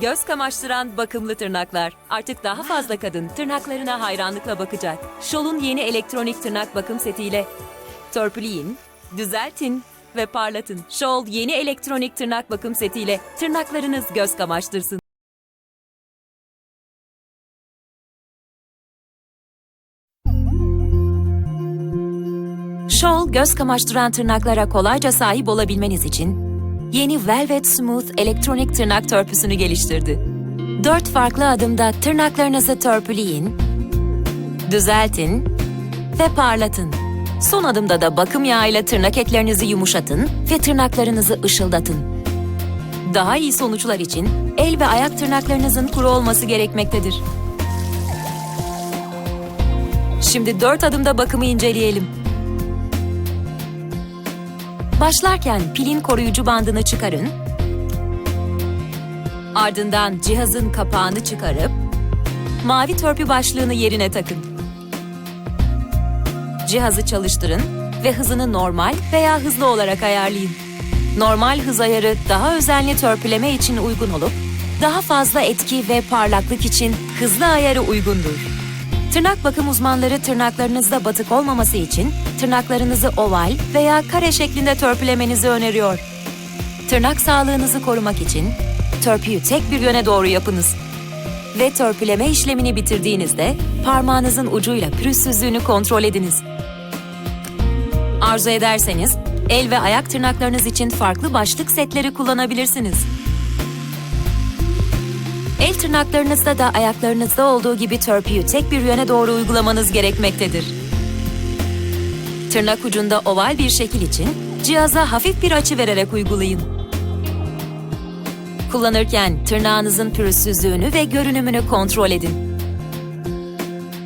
Göz kamaştıran bakımlı tırnaklar. Artık daha fazla kadın tırnaklarına hayranlıkla bakacak. Scholl'un yeni elektronik tırnak bakım setiyle törpüleyin, düzeltin ve parlatın. Scholl yeni elektronik tırnak bakım setiyle tırnaklarınız göz kamaştırsın. Scholl göz kamaştıran tırnaklara kolayca sahip olabilmeniz için yeni Velvet Smooth elektronik tırnak törpüsünü geliştirdi. Dört farklı adımda tırnaklarınızı törpüleyin, düzeltin ve parlatın. Son adımda da bakım yağıyla tırnak etlerinizi yumuşatın ve tırnaklarınızı ışıldatın. Daha iyi sonuçlar için el ve ayak tırnaklarınızın kuru olması gerekmektedir. Şimdi dört adımda bakımı inceleyelim. Başlarken pilin koruyucu bandını çıkarın. Ardından cihazın kapağını çıkarıp mavi törpü başlığını yerine takın. Cihazı çalıştırın ve hızını normal veya hızlı olarak ayarlayın. Normal hız ayarı daha özenli törpüleme için uygun olup daha fazla etki ve parlaklık için hızlı ayarı uygundur. Tırnak bakım uzmanları tırnaklarınızda batık olmaması için tırnaklarınızı oval veya kare şeklinde törpülemenizi öneriyor. Tırnak sağlığınızı korumak için törpüyü tek bir yöne doğru yapınız. Ve törpüleme işlemini bitirdiğinizde parmağınızın ucuyla pürüzsüzlüğünü kontrol ediniz. Arzu ederseniz el ve ayak tırnaklarınız için farklı başlık setleri kullanabilirsiniz. El tırnaklarınızda da ayaklarınızda olduğu gibi törpüyü tek bir yöne doğru uygulamanız gerekmektedir. Tırnak ucunda oval bir şekil için cihaza hafif bir açı vererek uygulayın. Kullanırken tırnağınızın pürüzsüzlüğünü ve görünümünü kontrol edin.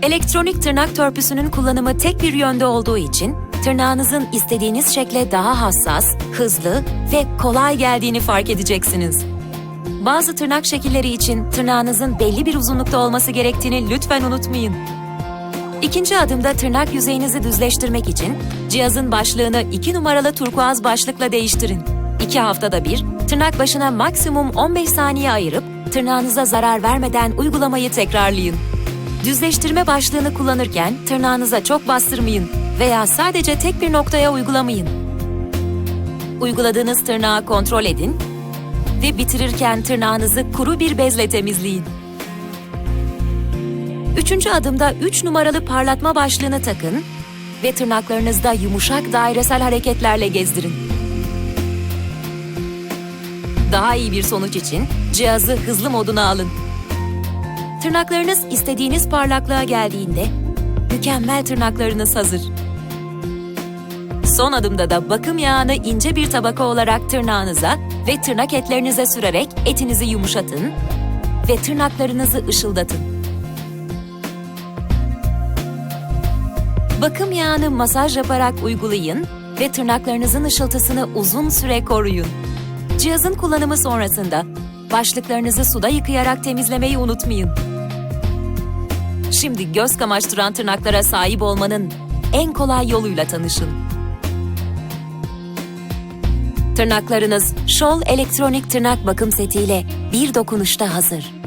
Elektronik tırnak törpüsünün kullanımı tek bir yönde olduğu için tırnağınızın istediğiniz şekle daha hassas, hızlı ve kolay geldiğini fark edeceksiniz. Bazı tırnak şekilleri için tırnağınızın belli bir uzunlukta olması gerektiğini lütfen unutmayın. İkinci adımda tırnak yüzeyinizi düzleştirmek için cihazın başlığını 2 numaralı turkuaz başlıkla değiştirin. 2 haftada bir tırnak başına maksimum 15 saniye ayırıp tırnağınıza zarar vermeden uygulamayı tekrarlayın. Düzleştirme başlığını kullanırken tırnağınıza çok bastırmayın veya sadece tek bir noktaya uygulamayın. Uyguladığınız tırnağı kontrol edin ve bitirirken tırnağınızı kuru bir bezle temizleyin. Üçüncü adımda 3 numaralı parlatma başlığını takın ve tırnaklarınızda yumuşak dairesel hareketlerle gezdirin. Daha iyi bir sonuç için cihazı hızlı moduna alın. Tırnaklarınız istediğiniz parlaklığa geldiğinde mükemmel tırnaklarınız hazır. Son adımda da bakım yağını ince bir tabaka olarak tırnağınıza ve tırnak etlerinize sürerek etinizi yumuşatın ve tırnaklarınızı ışıldatın. Bakım yağını masaj yaparak uygulayın ve tırnaklarınızın ışıltısını uzun süre koruyun. Cihazın kullanımı sonrasında başlıklarınızı suda yıkayarak temizlemeyi unutmayın. Şimdi göz kamaştıran tırnaklara sahip olmanın en kolay yoluyla tanışın. Tırnaklarınız Scholl elektronik tırnak bakım setiyle bir dokunuşta hazır.